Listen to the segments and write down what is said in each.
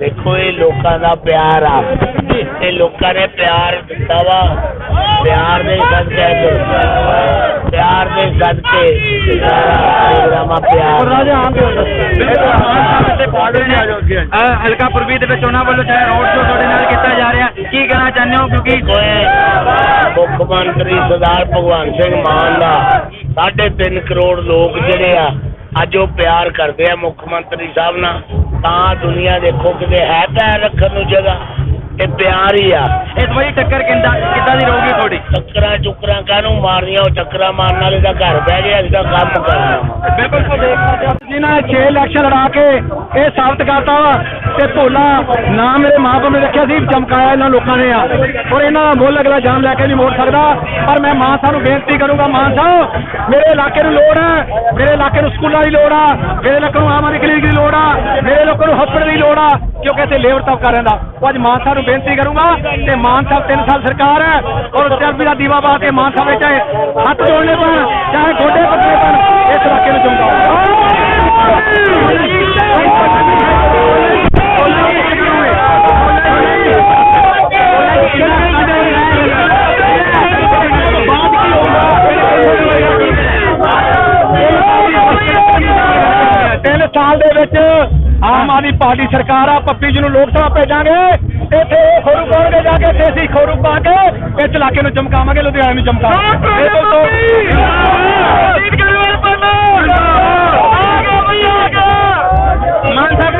ਦੇਖੋ ਇਹ ਲੋਕਾਂ ਦਾ ਪਿਆਰ ਆ। ਤੇ ਲੋਕਾਂ ਨੇ ਪਿਆਰ ਦਿੱਤਾ ਵਾ। ਪਿਆਰ ਦੇ ਸਦਕੇ ਪਿਆਰ ਦੇ ਸਦਕੇ ਪ੍ਰੋਗਰਾਮਾ ਪਿਆਰ। ਹਲਕਾ ਪੁਰਬੀ ਦੇ ਵਿੱਚ ਉਹਨਾਂ ਵੱਲੋਂ ਜਿਹੜਾ ਰੋਡ ਸ਼ੋਅ ਤੁਹਾਡੇ ਨਾਲ ਕੀਤਾ ਜਾ ਰਿਹਾ। ਕੀ ਕਹਿਣਾ ਚਾਹੁੰਦੇ ਹੋ? ਕਿਉਂਕਿ ਮੁੱਖ ਮੰਤਰੀ ਸਰਦਾਰ ਭਗਵੰਤ ਸਿੰਘ ਮਾਨ ਦਾ 3.5 ਕਰੋੜ ਲੋਕ ਜਿਹੜੇ ਆ ਅੱਜ ਉਹ ਪਿਆਰ ਕਰਦੇ ਆ ਮੁੱਖ ਮੰਤਰੀ ਸਾਹਿਬ ਨਾਲ, ਤਾਂ ਦੁਨੀਆ ਦੇਖੋ ਕਿਤੇ ਹੈ ਪੈਰ ਰੱਖਣ ਨੂੰ ਜਗ੍ਹਾ। ਇਹ ਪਿਆਰ ਹੀ ਆ। ਇਸ ਵਾਰੀ ਟੱਕਰ ਕਿੰਦਾ ਕਿੱਦਾਂ ਦੀ ਰਹੂਗੀ ਤੁਹਾਡੀ? ਟੱਕਰਾਂ ਚੁੱਕਰਾਂ ਕਾਹਨੂੰ ਮਾਰਨੀਆਂ ਉਹ ਟੱਕਰਾਂ ਮਾਰਨ ਵਾਲੇ ਦਾ ਘਰ ਬਹਿ ਗਿਆ ਅਸੀਂ ਤਾਂ ਕੰਮ ਕਰਨਾ ਬਿਲਕੁਲ ਜਿਨ੍ਹਾਂ 6 ਇਲੈਕਸ਼ਨ ਲੜਾ ਕੇ ਇਹ ਸਾਬਤ ਕਰਤਾ ਵਾ ਤੇ ਭੋਲਾ ਨਾ ਮੇਰੇ ਮਾਪੇ ਨੇ ਰੱਖਿਆ ਸੀ ਚਮਕਾਇਆ ਇਹਨਾਂ ਲੋਕਾਂ ਨੇ ਆ। ਔਰ ਇਹਨਾਂ ਦਾ ਮੁੱਲ ਅਗਲਾ ਜਾਨ ਲੈ ਕੇ ਨਹੀਂ ਮੋੜ ਸਕਦਾ। ਪਰ ਮੈਂ ਮਾਨ ਸਾਹਿਬ ਨੂੰ ਬੇਨਤੀ ਕਰੂੰਗਾ ਮਾਨ ਸਾਹਿਬ ਮੇਰੇ ਇਲਾਕੇ ਨੂੰ ਲੋੜ ਹੈ ਮੇਰੇ ਇਲਾਕੇ ਨੂੰ ਸਕੂਲਾਂ ਦੀ ਲੋੜ ਆ ਮੇਰੇ ਇਲਾਕੇ ਨੂੰ ਆਮ ਆਦਮੀ ਕਲੀਨਿਕ ਦੀ ਲੋੜ ਆ ਮੇਰੇ ਇਲਾਕੇ ਨੂੰ ਹਸਪਤਾਲ ਦੀ ਲੋੜ ਆ ਕਿਉਂਕਿ ਇੱਥੇ ਲੇਬਰ ਤਬਕਾ ਰਹਿੰਦਾ। ਉਹ ਅੱਜ ਮਾਨ ਸਾਹਿਬ ਨੂੰ ਬੇਨਤੀ ਕਰੂੰਗਾ ਤੇ ਮਾਨ ਸਾਹਿਬ ਤਿੰਨ ਸਾਲ ਸਰਕਾਰ ਹੈ ਔਰ ਚਰਬੀ ਦਾ ਦੀਵਾ ਬਾਤ ਕੇ ਮਾਨ ਸਾਹਿਬ ਵਿੱਚ ਚਾਹੇ ਹੱਥ ਜੋੜਨੇ ਪੈਣ ਚਾਹੇ ਗੋਡੇ ਪੱਟਣੇ ਪੈਣ ਇਸ ਇਲਾਕੇ ਨੂੰ ਤਿੰਨ ਸਾਲ ਦੇ ਵਿੱਚ ਆਮ ਆਦਮੀ ਪਾਰਟੀ ਸਰਕਾਰ ਆ ਪੱਪੀ ਜੀ ਨੂੰ ਲੋਕ ਸਭਾ ਭੇਜਾਂਗੇ। ਇੱਥੇ ਖੋਰੂ ਪਾਉਣਗੇ ਜਾ ਕੇ ਤੇ ਅਸੀਂ ਖੋਰੂ ਪਾ ਕੇ ਇਸ ਇਲਾਕੇ ਨੂੰ ਚਮਕਾਵਾਂਗੇ ਲੁਧਿਆਣੇ ਨੂੰ ਚਮਕਾਵਾਂਗੇ। ਇਹ ਤੋਂ ਮਾਨ ਸਾਹਿਬ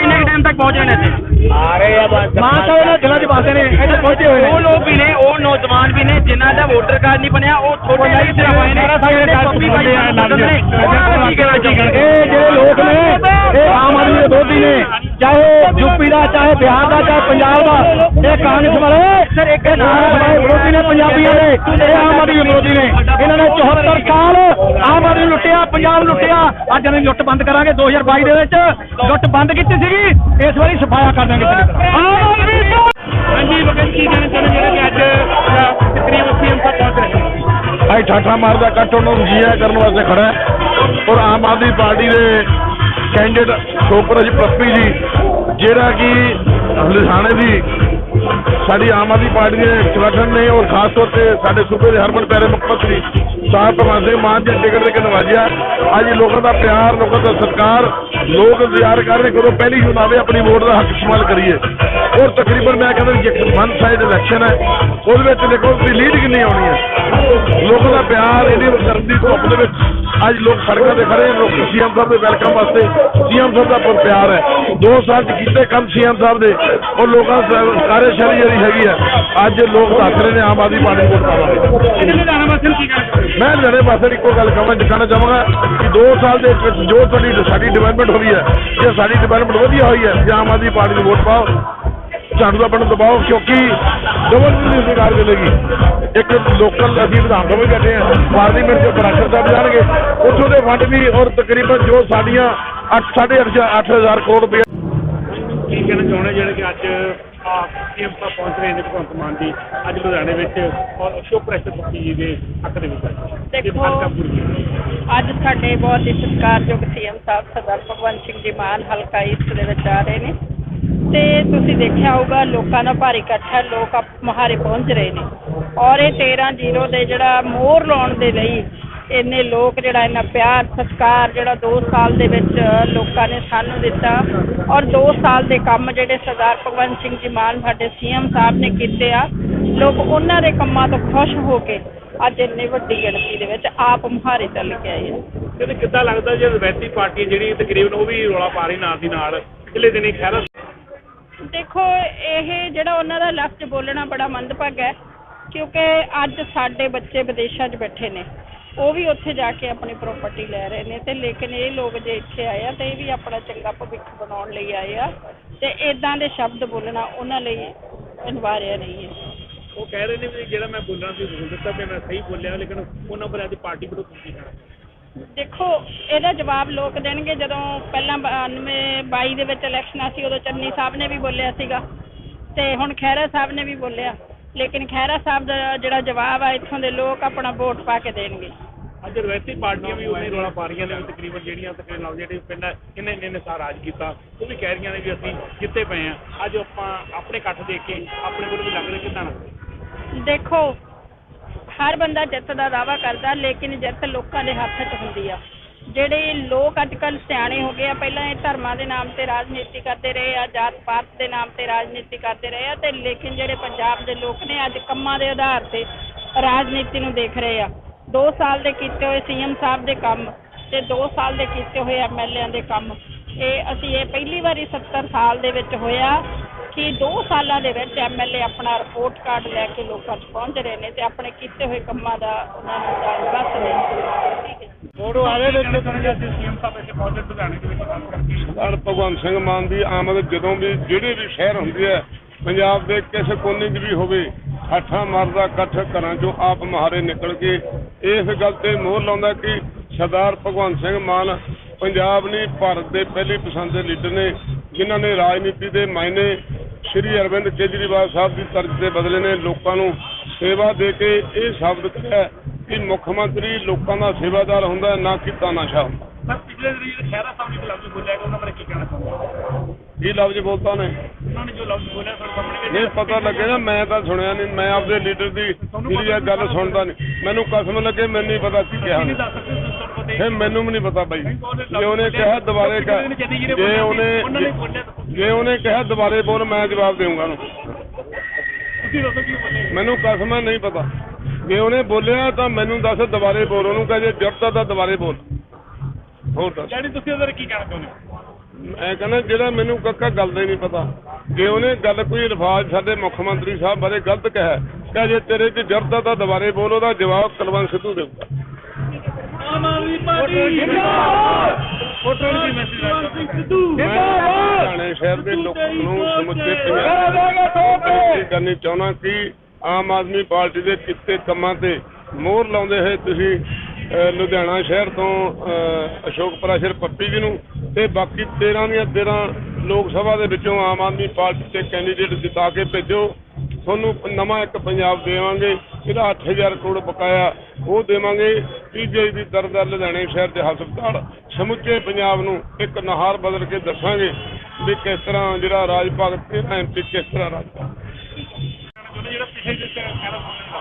ਤੱਕ ਪਹੁੰਚ ਜਾਣੇ ਸੀ ਆ ਰਹੇ ਆ ਬਸ। ਮਾਨ ਸਾਹਿਬ ਇਹਨਾਂ ਦਿਲਾਂ 'ਚ ਵਸਦੇ ਨੇ ਇੱਥੇ ਪਹੁੰਚੇ ਹੋਏ ਨੇ। ਉਹ ਲੋਕ ਵੀ ਨੇ ਉਹ ਨੌਜਵਾਨ ਵੀ ਨੇ ਜਿਨ੍ਹਾਂ ਦਾ ਵੋਟਰ ਕਾਰਡ ਨਹੀਂ ਬਣਿਆ ਉਹ ਛੋਟੇ ਜਿਹੇ ਸਿਰ ਹੋਏ ਨੇ ਇਹ ਜਿਹੜੇ ਲੋਕ ਨੇ ਇਹ ਆਮ ਆਦਮੀ ਦੇ ਵਿਰੋਧੀ ਨੇ ਚਾਹੇ ਯੂਪੀ ਦਾ ਚਾਹੇ ਬਿਹਾਰ ਦਾ ਚਾਹੇ ਪੰਜਾਬ ਦਾ ਇਹ ਕਾਂਗਰਸ ਵਾਲੇ ਸਰ ਇੱਕ ਵਾਲੇ ਵਿਰੋਧੀ ਨੇ ਪੰਜਾਬੀਆਂ ਦੇ ਇਹ ਆਮ ਆਦਮੀ ਦੇ ਵਿਰੋਧੀ ਨੇ। ਇਹਨਾਂ ਨੇ 74 ਸਾਲ ਆਦਮੀ ਨੂੰ ਲੁੱਟਿਆ ਪੰਜਾਬ ਲੁੱਟਿਆ। ਅੱਜ ਦੀ ਲੁੱਟ ਬੰਦ ਕਰਾਂਗੇ 2022 ਦੇ ਵਿੱਚ। ਲੁੱਟ ਬੰਦ ਕੀਤੀ ਸੀਗੀ। ਇਸ ਵਾਰੀ ਸਫਾਇਆ ਕਰ ਦਾਂਗੇ ਹਾਂਜੀ ਬਗਨ ਕੀ ਕਹਿਣਾ ਚਾਹੁੰਦੇ ਜਿਹੜੇ ਕਿ ਅੱਜ ਸੀਐਮ ਤੱਕ ਪਹੁੰਚ ਰਹੇ ਭਾਈ ਠਾਠਾ ਮਾਰਦਾ ਉਹਨਾਂ ਨੂੰ ਜੀਆ ਕਰਨ ਵਾਸਤੇ ਖੜਾ ਹੈ। ਔਰ ਆਮ ਆਦਮੀ ਪਾਰਟੀ ਦੇ ਕੈਂਡੀਡੇਟ ਸੋਪਰ ਜੀ ਪੱਪੀ ਜੀ ਜਿਹੜਾ ਕਿ ਲੁਧਿਆਣੇ ਦੀ ਸਾਡੀ ਆਮ ਆਦਮੀ ਪਾਰਟੀ ਦੇ ਸੰਗਠਨ ਨੇ ਔਰ ਖਾਸ ਤੌਰ ਤੇ ਸਾਡੇ ਸੂਬੇ ਦੇ ਹਰਮਨ ਪਿਆਰੇ ਮੁੱਖ ਮੰਤਰੀ ਸਾਹਿਬ ਭਗਵੰਤ ਸਿੰਘ ਮਾਨ ਜੀ ਟਿਕਟ ਦੇ ਕੇ ਨਵਾਜਿਆ ਅੱਜ ਲੋਕਾਂ ਦਾ ਪਿਆਰ, ਲੋਕਾਂ ਦਾ ਸਤਿਕਾਰ, ਲੋਕ ਇੰਤਜ਼ਾਰ ਕਰ ਰਹੇ ਕਦੋਂ ਪਹਿਲੀ ਚੁਣਾਵੇ ਆਪਣੀ ਵੋਟ ਦਾ ਹੱਕ ਇਸਤੇਮਾਲ ਕਰੀਏ। ਔਰ ਤਕਰੀਬਨ ਮੈਂ ਕਹਿੰਦਾ ਕਿ ਇੱਕ ਵਨ ਸਾਈਡ ਇਲੈਕਸ਼ਨ ਹੈ। ਉਹਦੇ ਵਿੱਚ ਦੇਖੋ ਕਿ ਲੀਡ ਕਿੰਨੀ ਆਉਣੀ ਹੈ। ਲੋਕਾਂ ਦਾ ਪਿਆਰ, ਇਹਦੀ ਕਰਨ ਦੀ ਧੁੱਪ ਦੇ ਵਿੱਚ ਅੱਜ ਲੋਕ ਸੜਕਾਂ ਤੇ ਖੜੇ ਨੇ ਲੋਕ ਸੀਐਮ ਸਾਹਿਬ ਦੇ ਵੈਲਕਮ ਵਾਸਤੇ, ਸੀਐਮ ਸਾਹਿਬ ਦਾ ਬਹੁਤ ਪਿਆਰ ਹੈ। ਦੋ ਸਾਲ ਚ ਕੀਤੇ ਕੰਮ ਸੀਐਮ ਸਾਹਿਬ ਦੇ, ਔਰ ਲੋਕਾਂ ਦੀ ਕਾਰਜਸ਼ੈਲੀ ਜਿਹੜੀ ਹੈਗੀ ਹੈ, ਅੱਜ ਲੋਕ ਦੱਸ ਰਹੇ ਨੇ, ਆਮ ਆਦਮੀ ਪਾਰਟੀ ਵੋਟ ਪਾਵਾਂਗੇ। ਮੈਂ ਲੜੇ ਪਾਸੇ ਇੱਕੋ ਗੱਲ ਕਹਾਂ ਦਿਖਾਣਾ ਚਾਹਾਂਗਾ ਕਿ 2 ਸਾਲ ਦੇ ਵਿੱਚ ਜੋ ਸਾਡੀ ਸਾਡੀ ਡਿਵੈਲਪਮੈਂਟ ਹੋਈ ਹੈ, ਜੇ ਸਾਡੀ ਡਿਵੈਲਪਮੈਂਟ ਵਧੀਆ ਹੋਈ ਹੈ, ਜੇ ਆਮ ਆਦਮੀ ਪਾਰਟੀ ਨੂੰ ਵੋਟ ਪਾਓ, ਝਾੜੂ ਦਾ ਬਟਨ ਦਬਾਓ, ਕਿਉਂਕਿ ਡਬਲ ਦੀ ਸਰਕਾਰ ਮਿਲੇਗੀ ਇੱਕ ਲੋਕਲ ਅਸੀਂ ਵਿਧਾਨ ਸਭਾ ਵੀ ਬੈਠੇ ਹਾਂ ਪਾਰਲੀਮੈਂਟ ਦੇ ਬਰਾਬਰ ਸਾਹਿਬ ਜਾਣਗੇ, ਉੱਥੋਂ ਦੇ ਫੰਡ ਵੀ ਔਰ ਤਕਰੀਬਨ ਜੋ ਸਾਡੀਆਂ 8 8.5 8000 ਕਰੋੜ ਰੁਪਏ ਕੀ ਕਹਿਣਾ ਚਾਹੁੰਦੇ ਜਿਹੜੇ ਕਿ ਅੱਜ ਸੀਐਮ ਸਾਹਿਬ ਪਹੁੰਚ ਰਹੇ ਨੇ ਭਗਵੰਤ ਮਾਨ ਜੀ। ਅੱਜ ਲੁਧਿਆਣੇ ਵਿੱਚ ਔਰ ਅਸ਼ੋਕ ਪ੍ਰੈਸ਼ਰ ਪੱਕੀ ਜੀ ਦੇ ਹੱਕ ਦੇ ਵਿੱਚ ਅੱਜ। ਦੇਖੋ, ਸਾਡੇ ਬਹੁਤ ਹੀ ਸਤਿਕਾਰਯੋਗ ਸੀਐਮ ਸਾਹਿਬ ਸਰਦਾਰ ਭਗਵੰਤ ਸਿੰਘ ਜੀ ਮਾਨ ਹਲਕਾ ਈਸਟ ਦੇ ਵਿੱਚ ਆ ਰਹੇ ਨੇ। ਤੇ ਤੁਸੀਂ ਦੇਖਿਆ ਹੋਊਗਾ ਲੋਕਾਂ ਦਾ ਭਾਰੀ ਇਕੱਠ ਹੈ ਲੋਕ ਮੁਹਾਰੇ ਪਹੁੰਚ ਰਹੇ ਨੇ। ਔਰ ਇਹ 13 ਜ਼ੀਰੋ ਦੇ ਜਿਹੜਾ ਮੋਹਰ ਲਾਉਣ ਦੇ ਲਈ ਇੰਨੇ ਲੋਕ ਜਿਹੜਾ ਇੰਨਾ ਪਿਆਰ ਸਤਿਕਾਰ ਜਿਹੜਾ 2 ਸਾਲ ਦੇ ਵਿੱਚ ਲੋਕਾਂ ਨੇ ਸਾਨੂੰ ਦਿੱਤਾ ਔਰ 2 ਸਾਲ ਦੇ ਕੰਮ ਜਿਹੜੇ ਸਰਦਾਰ ਭਗਵੰਤ ਸਿੰਘ ਜੀ ਮਾਨ ਸਾਡੇ ਸੀਐਮ ਸਾਹਿਬ ਨੇ ਕੀਤੇ ਆ ਲੋਕ ਉਹਨਾਂ ਦੇ ਕੰਮਾਂ ਤੋਂ ਖੁਸ਼ ਹੋ ਕੇ ਅੱਜ ਇੰਨੀ ਵੱਡੀ ਗਿਣਤੀ ਦੇ ਵਿੱਚ ਆਪ ਮੁਹਾਰੇ ਚੱਲ ਕੇ ਆਏ ਆ। ਕਿੱਦਾਂ ਲੱਗਦਾ ਜੇ ਰਵੈਤੀ ਪਾਰਟੀ ਜਿਹੜੀ ਤਕਰੀਬਨ ਉਹ ਵੀ ਰੌਲਾ ਪਾ ਰਹੀ ਨਾਲ ਦੀ ਨਾਲ ਪਿਛਲੇ ਦਿਨੀ ਖੈਰਾ ਦੇਖੋ ਇਹ ਜਿਹੜਾ ਉਹਨਾਂ ਦਾ ਲਫ਼ਜ਼ ਬੋਲਣਾ ਬੜਾ ਮੰਦਭਾਗਾ ਹੈ ਕਿਉਂਕਿ ਅੱਜ ਸਾਡੇ ਬੱਚੇ ਵਿਦੇਸ਼ਾਂ 'ਚ ਬੈਠੇ ਨੇ। ਉਹ ਵੀ ਉੱਥੇ ਜਾ ਕੇ ਆਪਣੀ ਪ੍ਰਾਪਰਟੀ ਲੈ ਰਹੇ ਨੇ ਤੇ ਲੇਕਿਨ ਇਹ ਲੋਕ ਜੇ ਇੱਥੇ ਆਏ ਆ ਤੇ ਇਹ ਵੀ ਆਪਣਾ ਚੰਗਾ ਭਵਿੱਖ ਬਣਾਉਣ ਲਈ ਆਏ ਆ ਤੇ ਇਦਾਂ ਦੇ ਸ਼ਬਦ ਬੋਲਣਾ ਉਹਨਾਂ ਲਈ ਅਨਿਵਾਰਿਆ ਨਹੀਂ ਹੈ। ਉਹ ਕਹਿ ਰਹੇ ਨੇ ਵੀ ਜਿਹੜਾ ਮੈਂ ਬੋਲਣਾ ਸੀ ਬੋਲ ਦਿੱਤਾ ਤੇ ਮੈਂ ਸਹੀ ਬੋਲਿਆ ਲੇਕਿਨ ਉਹਨਾਂ ਪਰ ਅੱਜ ਪਾਰਟੀ ਵੱਲੋਂ ਤੁਸੀਂ ਕਹਿਣਾ? ਦੇਖੋ ਇਹਦਾ ਜਵਾਬ ਲੋਕ ਦੇਣਗੇ ਜਦੋਂ ਪਹਿਲਾਂ 92 22 ਦੇ ਵਿੱਚ ਇਲੈਕਸ਼ਨਾਂ ਸੀ ਉਦੋਂ ਚੰਨੀ ਸਾਹਿਬ ਨੇ ਵੀ ਬੋਲਿਆ ਸੀਗਾ ਤੇ ਹੁਣ ਖਹਿਰਾ ਸਾਹਿਬ ਨੇ ਵੀ ਬੋਲਿਆ। ਲੇਕਿਨ ਖਹਿਰਾ ਸਾਹਿਬ ਦਾ ਜਿਹੜਾ ਜਵਾਬ ਆ ਇੱਥੋਂ ਦੇ ਲੋਕ ਆਪਣਾ ਵੋਟ ਪਾ ਕੇ ਦੇਣਗੇ। ਅੱਜ ਰਵਾਇਤੀ ਪਾਰਟੀਆਂ ਵੀ ਉਹਨੇ ਰੌਲਾ ਪਾ ਰਹੀਆਂ ਨੇ ਵੀ ਤਕਰੀਬਨ ਜਿਹੜੀਆਂ ਤਕਰੀਬਨ ਨਾਲ ਜਿਹੜੇ ਪਹਿਲਾਂ ਕਿੰਨੇ ਨੇ ਨੇ ਸਾਰਾ ਰਾਜ ਕੀਤਾ। ਉਹ ਵੀ ਕਹਿ ਰਹੀਆਂ ਨੇ ਵੀ ਅਸੀਂ ਜਿੱਤੇ ਪਏ ਆ। ਅੱਜ ਆਪਾਂ ਆਪਣੇ ਇਕੱਠ ਦੇਖ ਕੇ ਆਪਣੇ ਕੋਲ ਵੀ ਲੱਗ ਰਿਹਾ ਕਿੱਦਾਂ ਦੇਖੋ ਹਰ ਬੰਦਾ ਜਿੱਤ ਦਾ ਦਾਵਾ ਕਰਦਾ ਲੇਕਿਨ ਜਿੱਤ ਲੋਕਾਂ ਦੇ ਹੱਥ 'ਚ ਹੁੰਦੀ ਆ। ਜਿਹੜੇ ਲੋਕ ਅੱਜ ਕੱਲ ਸਿਆਣੇ ਹੋ ਗਏ ਆ, ਪਹਿਲਾਂ ਇਹ ਧਰਮਾਂ ਦੇ ਨਾਮ ਤੇ ਰਾਜਨੀਤੀ ਕਰਦੇ ਰਹੇ ਆ, ਜਾਤ ਪਾਤ ਦੇ ਨਾਮ ਤੇ ਰਾਜਨੀਤੀ ਕਰਦੇ ਰਹੇ ਆ ਤੇ ਲੇਕਿਨ ਜਿਹੜੇ ਪੰਜਾਬ ਦੇ ਲੋਕ ਨੇ ਅੱਜ ਕੰਮਾਂ ਦੇ ਆਧਾਰ ਤੇ ਰਾਜਨੀਤੀ ਨੂੰ ਦੇਖ ਰਹੇ ਆ। 2 ਸਾਲ ਦੇ ਕੀਤੇ ਹੋਏ ਸੀਐਮ ਸਾਹਿਬ ਦੇ ਕੰਮ ਤੇ 2 ਸਾਲ ਦੇ ਕੀਤੇ ਹੋਏ ਐਮਐਲਏਆਂ ਦੇ ਕੰਮ। ਇਹ ਅਸੀਂ ਇਹ ਪਹਿਲੀ ਵਾਰੀ 70 ਸਾਲ ਦੇ ਵਿੱਚ ਹੋਇਆ ਕਿ 2 ਸਾਲਾਂ ਦੇ ਵਿੱਚ ਐਮਐਲਏ ਆਪਣਾ ਰਿਪੋਰਟ ਕਾਰਡ ਲੈ ਕੇ ਲੋਕਾਂ 'ਚ ਪਹੁੰਚ ਰਹੇ ਨੇ ਤੇ ਆਪਣੇ ਕੀਤੇ ਹੋਏ ਕੰਮਾਂ ਦਾ ਉਹਨਾਂ ਨੂੰ ਦੱਸ ਰਹੇ ਨੇ ਫੋਟੋ ਆਵੇ ਵਿੱਚ ਤੁਹਾਨੂੰ ਅਸੀਂ ਸੀਐਮ ਸਾਹਿਬ ਇੱਥੇ ਪਹੁੰਚੇ ਲੁਧਿਆਣੇ ਦੇ ਵਿੱਚ ਕੰਮ ਕਰਕੇ। ਸਰਦਾਰ ਭਗਵੰਤ ਸਿੰਘ ਮਾਨ ਦੀ ਆਮਦ ਜਦੋਂ ਵੀ ਜਿਹੜੇ ਵੀ ਸ਼ਹਿਰ ਹੁੰਦੀ ਹੈ ਪੰਜਾਬ ਦੇ ਕਿਸੇ ਕੋਨੇ 'ਚ ਵੀ ਹੋਵੇ ਹੱਠਾਂ ਮਾਰਦਾ ਇਕੱਠ ਘਰਾਂ 'ਚੋਂ ਆਪ ਮਹਾਰੇ ਨਿਕਲ ਕੇ ਇਸ ਗੱਲ ਤੇ ਮੋਹਰ ਲਾਉਂਦਾ ਕਿ ਸਰਦਾਰ ਭਗਵੰਤ ਸਿੰਘ ਮਾਨ ਪੰਜਾਬ ਨਹੀਂ ਭਾਰਤ ਦੇ ਪਹਿਲੀ ਪਸੰਦ ਦੇ ਲੀਡਰ ਨੇ ਜਿਨ੍ਹਾਂ ਨੇ ਰਾਜਨੀਤੀ ਦੇ ਮਾਇਨੇ ਸ਼੍ਰੀ ਅਰਵਿੰਦ ਕੇਜਰੀਵਾਲ ਸਾਹਿਬ ਦੀ ਤਰਜ਼ ਤੇ ਬਦਲੇ ਨੇ ਲੋਕਾਂ ਨੂੰ ਸੇਵਾ ਦੇ ਕੇ ਇਹ ਸਾਬਤ ਕਰਿਆ ਕਿ ਮੁੱਖ ਮੰਤਰੀ ਲੋਕਾਂ ਦਾ ਸੇਵਾਦਾਰ ਹੁੰਦਾ ਨਾ ਕਿ ਤਾਨਾਸ਼ਾਹ ਹੁੰਦਾ ਸਰ ਪਿਛਲੇ ਦਿਨ ਖਹਿਰਾ ਸਾਹਿਬ ਨੇ ਲਫ਼ਜ਼ ਬੋਲਿਆ ਕਿ ਉਹਨਾਂ ਬਾਰੇ ਕੀ ਕਹਿਣਾ ਚਾਹੁੰਦੇ ਇਹ ਲਫ਼ਜ਼ ਬੋਲਤਾ ਨੇ। ਉਹਨਾਂ ਨੇ ਜੋ ਲਫ਼ਜ਼ ਬੋਲਿਆ ਤੁਹਾਡੇ ਸਾਹਮਣੇ ਨਹੀਂ ਪਤਾ ਲੱਗੇ ਨਾ ਮੈਂ ਤਾਂ ਸੁਣਿਆ ਨਹੀਂ ਮੈਂ ਆਪਦੇ ਲੀਡਰ ਦੀ ਜਿਹੜੀ ਇਹ ਗੱਲ ਸੁਣਦਾ ਨਹੀਂ। ਮੈਨੂੰ ਕਸਮ ਲੱਗੇ ਮੈਨੂੰ ਨਹੀਂ ਪਤਾ ਕੀ ਕਿਹਾ ਫਿਰ ਮੈਨੂੰ ਵੀ ਨਹੀਂ ਪਤਾ ਬਾਈ। ਜੇ ਉਹਨੇ ਕਿਹਾ ਦੁਬਾਰੇ ਕਹਿ ਜੇ ਉਹਨੇ ਜੇ ਉਹਨੇ ਕਿਹਾ ਦੁਬਾਰੇ ਬੋਲ ਮੈਂ ਜਵਾਬ ਦੇਵਾਂਗਾ ਉਹਨੂੰ। ਮੈਨੂੰ ਕਸਮ ਨਹੀਂ ਪਤਾ। ਜੇ ਉਹਨੇ ਬੋਲਿਆ ਤਾਂ ਮੈਨੂੰ ਦੱਸ ਦੁਬਾਰੇ ਬੋਲ ਉਹਨੂੰ ਕਹੇ ਜੇ ਜਰਦਾ ਤਾਂ ਦੁਬਾਰੇ ਬੋਲ। ਹੋਰ ਦੱਸ। ਡੈਡੀ ਤੁਸੀਂ ਉਹਦੇ ਕੀ ਕਹਿਣਾ ਚਾਹੁੰਦੇ ਹੋ? ਮੈਂ ਕਹਿੰਦਾ ਜਿਹੜਾ ਮੈਨੂੰ ਕੱਕਾ ਗੱਲ ਦਾ ਹੀ ਨਹੀਂ ਪਤਾ। ਜੇ ਉਹਨੇ ਗੱਲ ਕੋਈ ਅਲਫਾਜ਼ ਸਾਡੇ ਮੁੱਖ ਮੰਤਰੀ ਸਾਹਿਬ ਬਾਰੇ ਗਲਤ ਕਿਹਾ ਕਹੇ ਜੇ ਤੇਰੇ 'ਚ ਜਰਦਾ ਤਾਂ ਦੁਬਾਰੇ ਬੋਲ ਉਹਦਾ ਜਵਾਬ ਕੁਲਵੰਤ ਸਿੱਧੂ ਦੇਊਗਾ। ਆਮ ਆਦਮੀ ਪਾਰਟੀ ਜਿੰਦਾਬਾਦ! ਫੋਟੋ ਦੀ ਮੈਸੇਜ ਆ ਮੈਂ ਹਰਿਆਣੇ ਸ਼ਹਿਰ ਦੇ ਲੋਕਾਂ ਨੂੰ ਸਮੁੱਚੇ ਪੰਜਾਬ ਕਰਨੀ ਚਾਹੁੰਦਾ ਕਿ ਆਮ ਆਦਮੀ ਪਾਰਟੀ ਦੇ ਕਿੱਤੇ ਕੰਮਾਂ ਤੇ ਮੋਹਰ ਲਾਉਂਦੇ ਹੋਏ ਤੁਸੀਂ ਲੁਧਿਆਣਾ ਸ਼ਹਿਰ ਤੋਂ ਅਸ਼ੋਕ ਪ੍ਰਾਸ਼ਰ ਪੱਪੀ ਜੀ ਨੂੰ ਤੇ ਬਾਕੀ 13 ਦੀਆਂ 13 ਲੋਕ ਸਭਾ ਦੇ ਵਿੱਚੋਂ ਆਮ ਆਦਮੀ ਪਾਰਟੀ ਦੇ ਕੈਂਡੀਡੇਟ ਜਿਤਾ ਕੇ ਭੇਜੋ। ਤੁਹਾਨੂੰ ਨਵਾਂ ਇੱਕ ਪੰਜਾਬ ਦੇਵਾਂਗੇ, ਇਹਦਾ 8000 ਕਰੋੜ ਬਕਾਇਆ ਉਹ ਦੇਵਾਂਗੇ। ਪੀਜੀਆਈ ਦੀ ਦਰਦਰ ਲੁਧਿਆਣੇ ਸ਼ਹਿਰ ਦੇ ਹਸਪਤਾਲ ਸਮੁੱਚੇ ਪੰਜਾਬ ਨੂੰ ਇੱਕ ਨਹਾਰ ਬਦਲ ਕੇ ਦੱਸਾਂਗੇ ਵੀ ਕਿਸ ਤਰ੍ਹਾਂ ਜਿਹੜਾ ਰਾਜ ਭਾਗ ਤੇ ਐਮਪੀ ਕਿਸ ਤਰ੍ਹਾਂ ਰਾਜ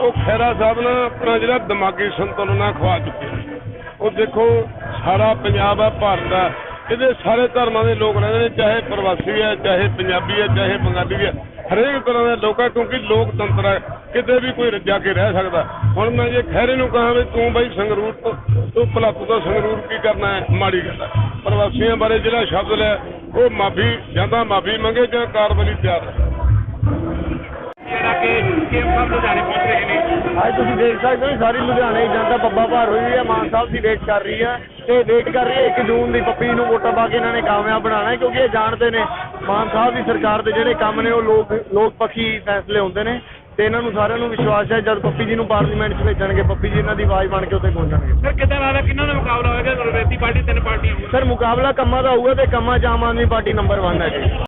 ਉਹ ਖੈਰਾ ਸਾਹਿਬ ਨਾ ਆਪਣਾ ਜਿਹੜਾ ਦਿਮਾਗੀ ਸੰਤੁਲਨ ਆ ਖਵਾ ਚੁੱਕੇ ਆ। ਉਹ ਦੇਖੋ, ਸਾਰਾ ਪੰਜਾਬ ਆ, ਭਾਰਤ ਆ। ਇਹਦੇ ਸਾਰੇ ਧਰਮਾਂ ਦੇ ਲੋਕ ਰਹਿੰਦੇ ਨੇ, ਚਾਹੇ ਪ੍ਰਵਾਸੀ ਹੈ ਚਾਹੇ ਪੰਜਾਬੀ ਹੈ ਚਾਹੇ ਬੰਗਾਲੀ ਹੈ ਹਰੇਕ ਤਰ੍ਹਾਂ ਦੇ ਲੋਕ ਆ, ਕਿਉਂਕਿ ਲੋਕਤੰਤਰ ਹੈ ਕਿਤੇ ਵੀ ਕੋਈ ਰੱਜਾ ਕੇ ਰਹਿ ਸਕਦਾ। ਹੁਣ ਮੈਂ ਜੇ ਖੈਰੇ ਨੂੰ ਕਹਾਂ ਵੀ ਤੂੰ ਬਾਈ ਸੰਗਰੂਰ ਤੋਂ, ਤੂੰ ਭਲਾ ਤੂੰ ਤਾਂ ਸੰਗਰੂਰ ਕੀ ਕਰਨਾ ਹੈ? ਮਾੜੀ ਗੱਲ ਹੈ ਪ੍ਰਵਾਸੀਆਂ ਬਾਰੇ ਜਿਹੜਾ ਸ਼ਬਦ ਲੈ ਉਹ ਮਾਫੀ ਜਾਂਦਾ ਮਾਫੀ ਮੰਗੇ ਜਾਂ ਕਾਰਵਾਈ ਤਿਆਰ ਹੈ ਜਿਹੜਾ ਕਿ ਸੀਐਮ ਸਾਹਿਬ ਲੁਧਿਆਣੇ ਪਹੁੰਚ ਰਹੇ ਨੇ। ਅੱਜ ਤੁਸੀਂ ਦੇਖ ਸਕਦੇ ਹੋ ਸਾਰੀ ਲੁਧਿਆਣੇ ਜਨਤਾ ਪੱਬਾ ਭਾਰ ਹੋਈ ਹੈ ਮਾਨ ਸਾਹਿਬ ਦੀ ਵੇਟ ਕਰ ਰਹੀ ਹੈ ਤੇ ਵੇਟ ਕਰ ਰਹੀ ਹੈ 1 ਜੂਨ ਦੀ ਪੱਪੀ ਨੂੰ ਵੋਟਾਂ ਪਾ ਕੇ ਇਹਨਾਂ ਨੇ ਕਾਮਯਾਬ ਬਣਾਉਣਾ ਹੈ ਕਿਉਂਕਿ ਇਹ ਜਾਣਦੇ ਨੇ ਮਾਨ ਸਾਹਿਬ ਦੀ ਸਰਕਾਰ ਦੇ ਜਿਹੜੇ ਕੰਮ ਨੇ ਉਹ ਲੋਕ ਲੋਕ ਪੱਖੀ ਫੈਸਲੇ ਹੁੰਦੇ ਨੇ ਤੇ ਇਹਨਾਂ ਨੂੰ ਸਾਰਿਆਂ ਨੂੰ ਵਿਸ਼ਵਾਸ ਹੈ ਜਦ ਪੱਪੀ ਜੀ ਨੂੰ ਪਾਰਲੀਮੈਂਟ 'ਚ ਭੇਜਣਗੇ ਪੱਪੀ ਜੀ ਇਹਨਾਂ ਦੀ ਆਵਾਜ਼ ਬਣ ਕੇ ਉੱਥੇ ਪਹੁੰਚਣਗੇ ਸਰ ਕਿੱਦਾਂ ਲੱਗਦਾ ਕਿੰਨਾਂ ਦਾ ਮੁਕਾਬਲਾ ਹੋਏਗਾ? ਰਵਾਇਤੀ ਪਾਰਟੀ ਤਿੰਨ ਪਾਰਟੀਆਂ ਸਰ ਮੁਕਾਬਲਾ ਕੰਮਾਂ ਦਾ ਹੋਊਗਾ ਤੇ ਕੰਮਾਂ 'ਚ ਆਮ ਆਦਮੀ ਪਾਰਟੀ ਨੰਬਰ 1 ਹੈ ਜੀ।